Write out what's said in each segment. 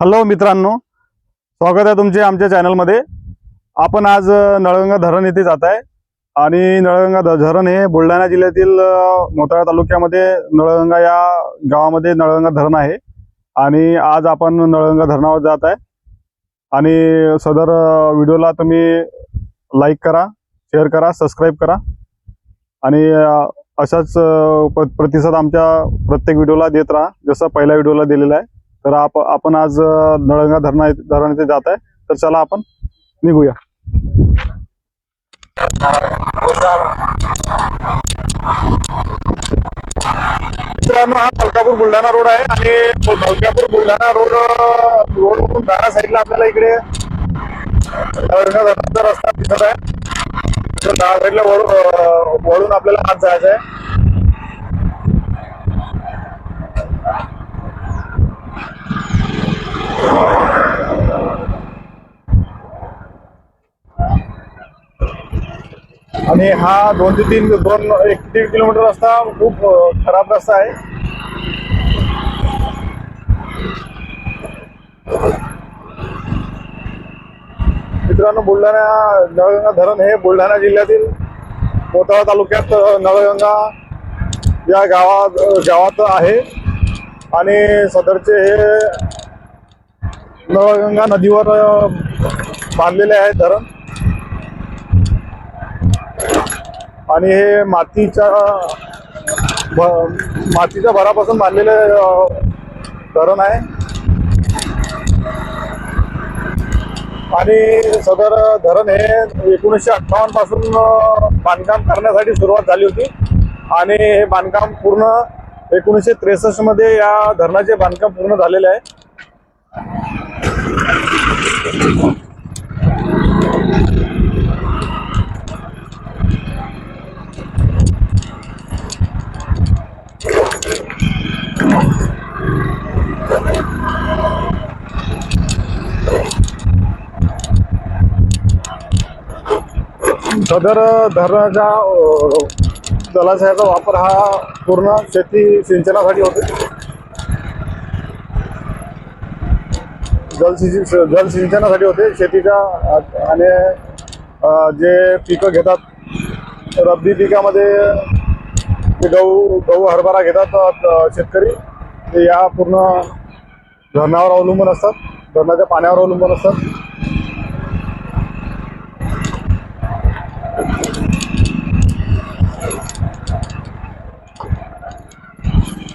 Hello मित्रांनो स्वागत आहे तुमचे आमच्या चॅनलमध्ये. आपण आज नळगंगा धरण येथे जात आहे. आणि नळगंगा धरण हे बुलढाणा जिल्ह्यातील मोताळा तालुक्यामध्ये नळगंगा या गावामध्ये नळगंगा धरण आहे. आणि आज आपण नळगंगा धरणावर जात आहे. आणि सदर व्हिडिओला तुम्ही लाईक करा शेअर करा सबस्क्राईब करा. आणि अशाच प्रतिसाद आमच्या प्रत्येक व्हिडिओला देत राहा. जसं पहिल्या व्हिडिओला दिलेला आहे. तर आप आपण आज नळंगा धरणा धरण इथे जात आहे. तर चला आपण निघूया. मित्रांनो हा मलकापूर बुलढाणा रोड आहे आणि मलकापूर बुलढाणा रोड रोड वरून दारा साईडला आपल्याला इकडे नळंगा धरणाचा रस्ता दिसत आहे. तर डाव्या साईडला वळून वळून आपल्याला आत जायचं आहे. आणि हा दोन ते तीन दोन एक दीड किलोमीटर रस्ता खूप खराब रस्ता आहे. मित्रांनो बुलढाणा नळगंगा धरण हे बुलढाणा जिल्ह्यातील मोताळा तालुक्यात नळगंगा या गावात गावात आहे. आणि सदरचे हे नळगंगा नदीवर बांधलेले आहे धरण. आणि हे मातीच्या भ- मातीच्या भरापासून बांधलेले धरण आहे. आणि सदर धरण हे एकोणीसशे अठ्ठावन्नपासून बांधकाम करण्यासाठी सुरुवात झाली होती. आणि हे बांधकाम पूर्ण एकोणीसशे त्रेसष्टमध्ये या धरणाचे बांधकाम पूर्ण झालेले आहे. सदर धरणाच्या जलाशयाचा वापर हा पूर्ण शेती सिंचनासाठी होतो. जलसिंच जलसिंचनासाठी होते. शेतीच्या आणि जे पिकं घेतात रब्बी पिकामध्ये ते गहू गहू हरभरा घेतात शेतकरी ते या पूर्ण धरणावर अवलंबून असतात. धरणाच्या पाण्यावर अवलंबून असतात.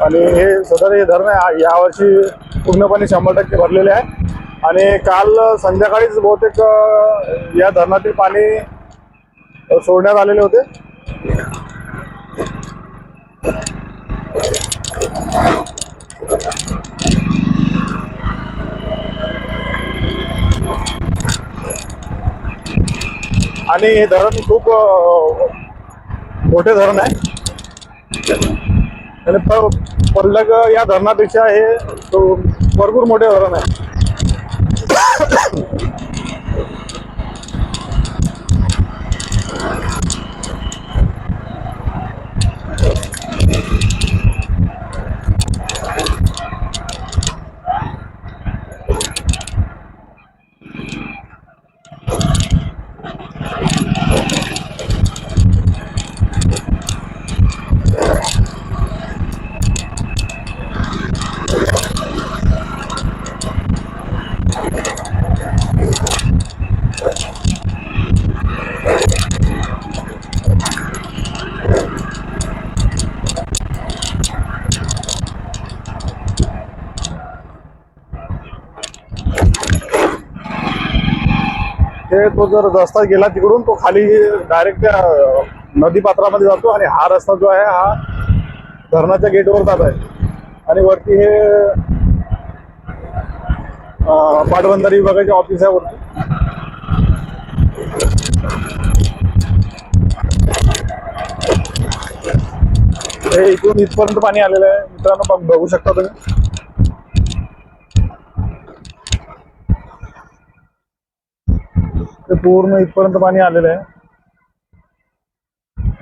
आणि हे सदर हे धरण आहे, यावर्षी पूर्णपणे शंभर टक्के भरलेले आहे. आणि काल संध्याकाळीच बहुतेक या धरणातील पाणी सोडण्यात आलेले होते. आणि हे धरण खूप मोठे धरण आहे. आणि पल्लग या धरणापेक्षा हे तो भरपूर मोठे धरण आहे. हे तो जर रस्ता गेला तिकडून तो खाली डायरेक्ट त्या नदी पात्रामध्ये जातो आणि हा रस्ता जो आहे हा धरणाच्या गेटवर जात आहे. आणि वरती हे अं, पाटबंधारे विभागाचे ऑफिस आहे वरती. हे इथून इथपर्यंत पाणी आलेलं आहे. मित्रांनो बघ- बघू शकता तुम्ही ते पूर्ण इथपर्यंत पाणी आलेलं आहे.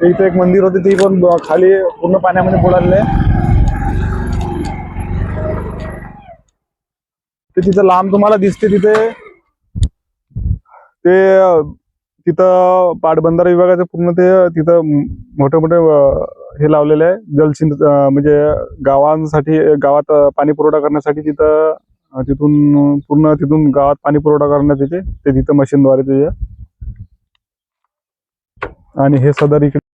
ते इथे एक मंदिर होते ती पण खाली पूर्ण पाण्यामध्ये बुडालेलं आहे. ते तिथं लांब तुम्हाला दिसते तिथे. ते तिथं पाटबंधारा विभागाचे पूर्ण ते तिथं मोठे मोठे हे लावलेले आहे. जलसिंच म्हणजे गावांसाठी गावात पाणी पुरवठा करण्यासाठी तिथं तिथून पूर्ण तिथून गावात पाणी पुरवठा करण्यात येते. ते तिथं मशीनद्वारे ते आणि हे सदर इकडे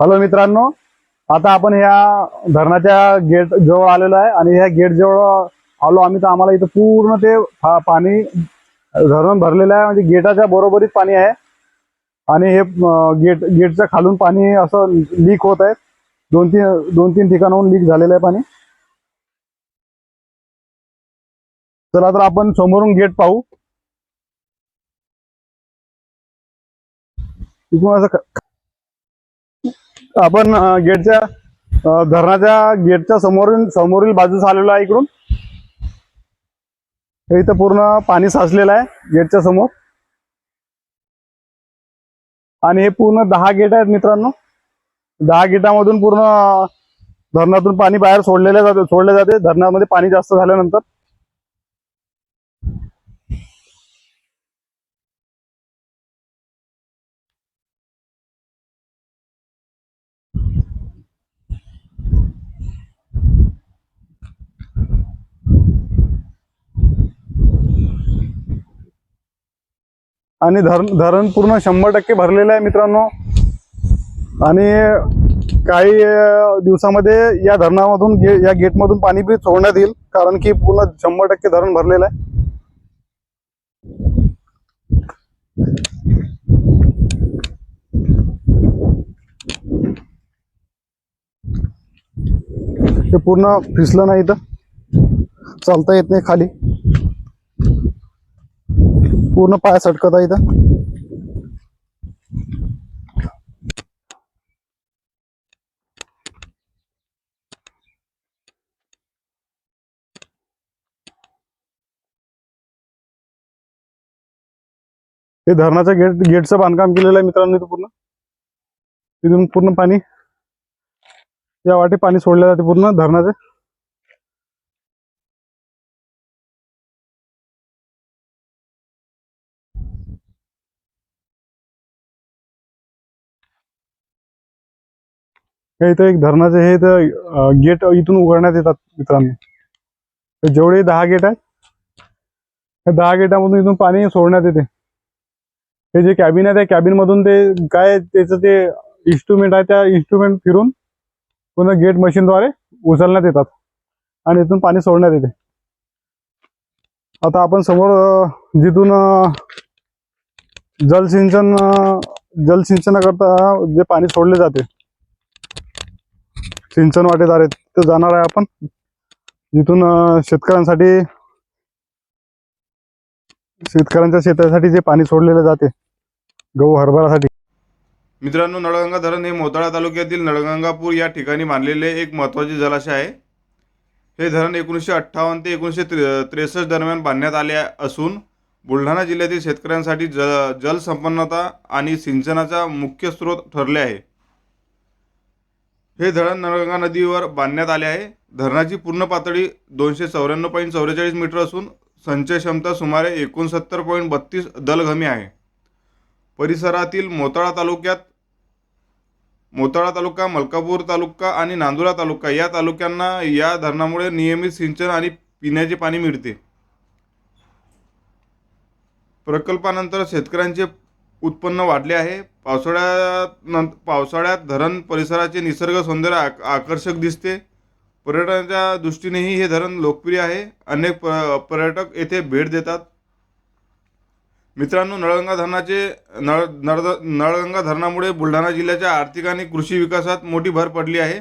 हॅलो मित्रांनो आता आपण ह्या धरणाच्या गेट जवळ आलेलो आहे आणि ह्या गेट जवळ आलो. आम्ही तर आम्हाला इथं पूर्ण ते पाणी धरण भरलेलं आहे. म्हणजे गेटाच्या बरोबरीच पाणी आहे. आणि हे गेट गेटच्या खालून पाणी असं लीक होत आहे. दोन तीन दोन तीन ठिकाणाहून लीक झालेलं आहे पाणी. चला तर आपण समोरून गेट पाहू. तिथून असं आपण गेटच्या धरणाच्या गेटच्या समोरून समोरील बाजूस आलेलो आहे इकडून. हे इथं पूर्ण पाणी साचलेलं आहे गेटच्या समोर. आणि हे पूर्ण दहा गेट आहेत मित्रांनो. दहा गेटामधून पूर्ण धरणातून पाणी बाहेर सोडलेले जाते सोडले जाते. धरणामध्ये पाणी जास्त झाल्यानंतर. आणि धरण धरण पूर्ण शंभर टक्के भरलेलं आहे मित्रांनो. आणि काही दिवसामध्ये या धरणामधून गे- या गेटमधून पाणी बी सोडण्यात येईल कारण की पूर्ण शंभर टक्के धरण भरलेलं आहे. ते पूर्ण फिसलं नाही तर चालता येत नाही खाली. पूर्ण पाय सटकत आहे इथं. हे धरणाचं गेट गेटचं बांधकाम केलेलं आहे मित्रांनो इथं पूर्ण. तिथून पूर्ण पाणी या वाटे पाणी सोडलं जाते पूर्ण धरणाचे. हे इथं एक धरणाचे हे इथं गेट इथून उघडण्यात येतात मित्रांनो. जेवढे दहा गेट आहेत हे दहा गेटामधून इथून पाणी सोडण्यात येते. हे जे कॅबिन आहे त्या कॅबिन मधून ते काय त्याचं ते इन्स्ट्रुमेंट आहे त्या इन्स्ट्रुमेंट फिरून पुन्हा गेट मशीनद्वारे उचलण्यात येतात आणि इथून पाणी सोडण्यात येते. आता आपण समोर जिथून जलसिंचन जलसिंचनाकरता जे पाणी सोडले जाते सिंचन वाटेदार आहेत तिथं जाणार आहे आपण. जिथून शेतकऱ्यांसाठी शेतकऱ्यांच्या शेतासाठी जे पाणी सोडलेले जाते गहू हरभरासाठी मित्रांनो नळगंगा धरण हे मोताळा तालुक्यातील नळगंगापूर या ठिकाणी बांधलेले एक महत्त्वाचे जलाशय आहे. हे धरण एकोणीसशे अठ्ठावन्न ते एकोणीसशे त्रे त्रेसष्ट दरम्यान बांधण्यात आले असून बुलढाणा जिल्ह्यातील शेतकऱ्यांसाठी जल जलसंपन्नता आणि सिंचनाचा मुख्य स्रोत ठरले आहे. हे धरण नळगंगा नदीवर बांधण्यात आले आहे. धरणाची पूर्ण पातळी दोनशे चौऱ्याण्णव पॉईंट चौवेचाळीस मीटर असून संचय क्षमता सुमारे एकोणसत्तर पॉईंट बत्तीस दलघमी आहे. परिसरातील मोताळा तालुक्यात मोताळा तालुका मलकापूर तालुका आणि नांदुरा तालुका या तालुक्यांना या धरणामुळे नियमित सिंचन आणि पिण्याचे पाणी मिळते. प्रकल्पानंतर शेतकऱ्यांचे उत्पन्न वाढले आहे. पावसाळ्यात पावसाळ्यात धरण परिसराचे निसर्ग सौंदर्य आक आकर्षक दिसते. पर्यटनाच्या दृष्टीनेही हे धरण लोकप्रिय आहे. अनेक प पर्यटक येथे भेट देतात. मित्रांनो नळगंगा धरणाचे नळ नळ नळगंगा धरणामुळे बुलढाणा जिल्ह्याच्या आर्थिक आणि कृषी विकासात मोठी भर पडली आहे.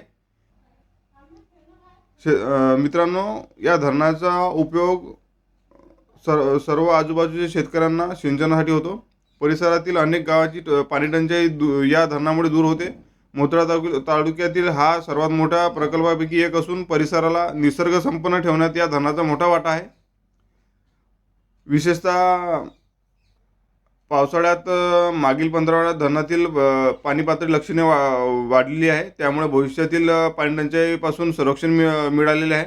शे मित्रांनो या धरणाचा उपयोग सर सर्व आजूबाजूच्या शेतकऱ्यांना सिंचनासाठी होतो. परिसरातील अनेक गावाची ट- दू या धरणामुळे दूर होते. मोत्रा तालुक तालुक्यातील हा सर्वात मोठा प्रकल्पापैकी एक असून परिसराला निसर्ग संपन्न ठेवण्यात या धरणाचा मोठा वाटा आहे. विशेषतः पावसाळ्यात मागील पंधरावड्यात धरणातील पाणी पातळी लक्षणीय वा वाढलेली आहे. त्यामुळे भविष्यातील पाणीटंचाईपासून संरक्षण मिळ मिळालेले आहे.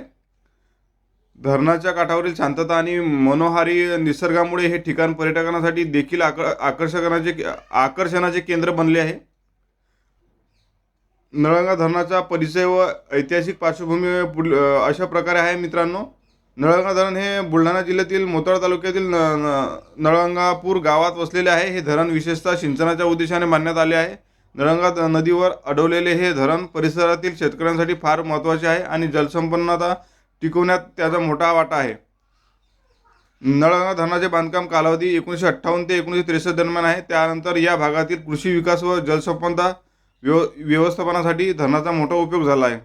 धरणाच्या काठावरील शांतता आणि मनोहारी निसर्गामुळे हे ठिकाण पर्यटकांसाठी देखील आक आकर्षणाचे आकर्षणाचे केंद्र बनले आहे. नळंगा धरणाचा परिचय व ऐतिहासिक पार्श्वभूमी पुढ अशा प्रकारे आहे मित्रांनो. नळंगा धरण हे बुलढाणा जिल्ह्यातील मोताळा तालुक्यातील न नळंगापूर गावात वसलेले आहे. हे धरण विशेषतः सिंचनाच्या उद्देशाने मानण्यात आले आहे. नळंगा नदीवर अडवलेले हे धरण परिसरातील शेतकऱ्यांसाठी फार महत्त्वाचे आहे आणि जलसंपन्नता टिकवण्यात त्याचा मोठा वाटा आहे. नळगंगा धरणाचे बांधकाम कालावधी एकोणीसशे अठ्ठावन्न ते एकोणीसशे त्रेसष्ट दरम्यान आहे. त्यानंतर या भागातील कृषी विकास व जलसंपदा व्यव व्यवस्थापनासाठी धरणाचा मोठा उपयोग झाला आहे.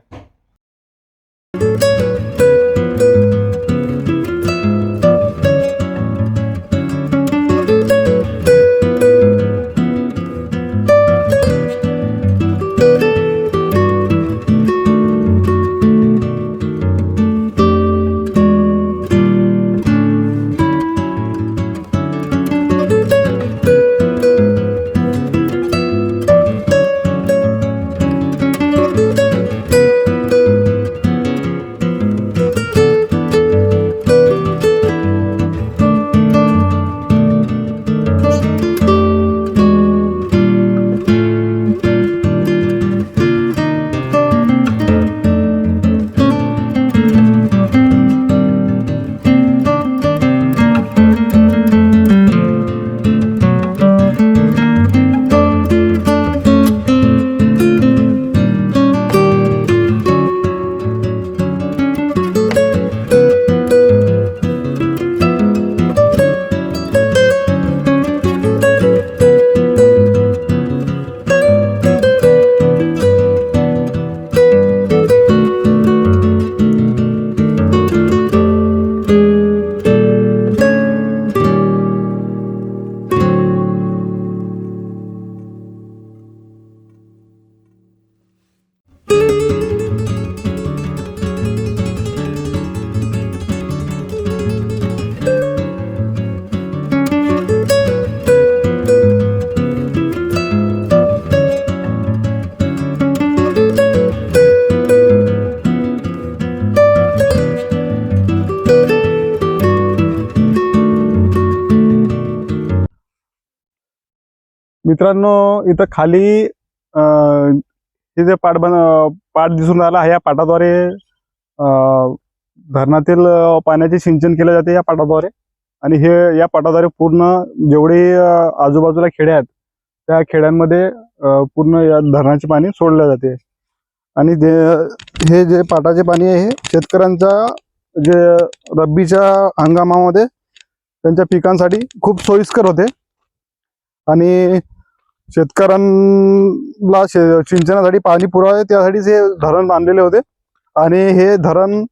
मित्रांनो इथं खाली हे जे पाट बन पाट दिसून राहिला आहे या पाटाद्वारे धरणातील पाण्याचे सिंचन केले जाते या पाटाद्वारे आणि हे या पाटाद्वारे पूर्ण जेवढे आजूबाजूला खेडे आहेत त्या खेड्यांमध्ये पूर्ण या धरणाचे पाणी सोडले जाते. आणि जे हे जे पाटाचे पाणी आहे हे शेतकऱ्यांचा जे रब्बीच्या हंगामामध्ये त्यांच्या पिकांसाठी खूप सोयीस्कर होते. आणि शेतकऱ्यांना शे- सिंचनासाठी पाणी पुरावे त्यासाठीच हे धरण बांधलेले होते. आणि हे धरण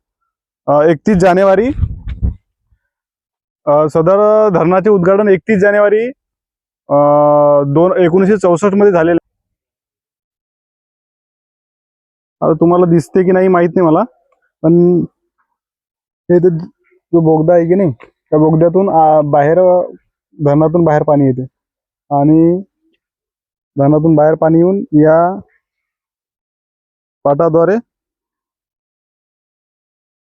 एकतीस जानेवारी सदर धरणाचे उद्घाटन एकतीस जानेवारी दोन एकोणीसशे चौसष्टमध्ये झालेले. आता तुम्हाला दिसते की नाही माहीत नाही मला पण हे ते जो बोगदा आहे की नाही त्या बोगद्यातून बाहेर धरणातून बाहेर पाणी येते. आणि धरणातून बाहेर पाणी येऊन या पाटाद्वारे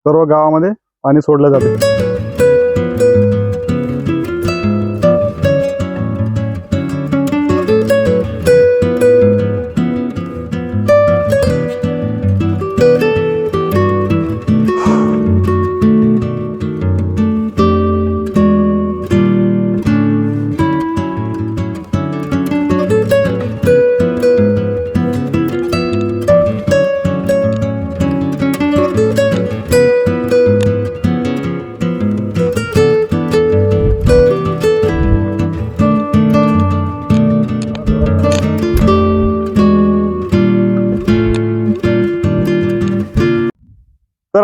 सर्व गावामध्ये पाणी सोडलं जाते.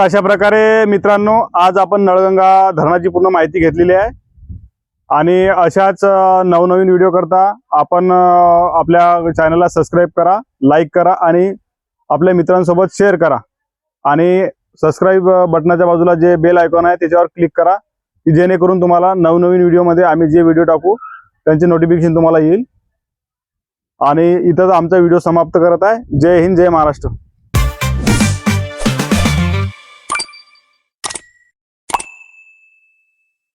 अशा प्रकारे मित्रांनो आज आपण नळगंगा धरणाची पूर्ण माहिती घेतलेली आहे. आणि अशाच नवनवीन व्हिडिओ करता आपण आपल्या चॅनलला सबस्क्राईब करा लाईक करा आणि आपल्या मित्रांसोबत शेअर करा. आणि सबस्क्राईब बटनाच्या बाजूला जे बेल आयकॉन आहे त्याच्यावर क्लिक करा की जेणेकरून तुम्हाला नवनवीन व्हिडिओमध्ये आम्ही जे व्हिडिओ टाकू त्यांचे नोटिफिकेशन तुम्हाला येईल. आणि इथंच आमचा व्हिडिओ समाप्त करत आहे. जय हिंद जय महाराष्ट्र.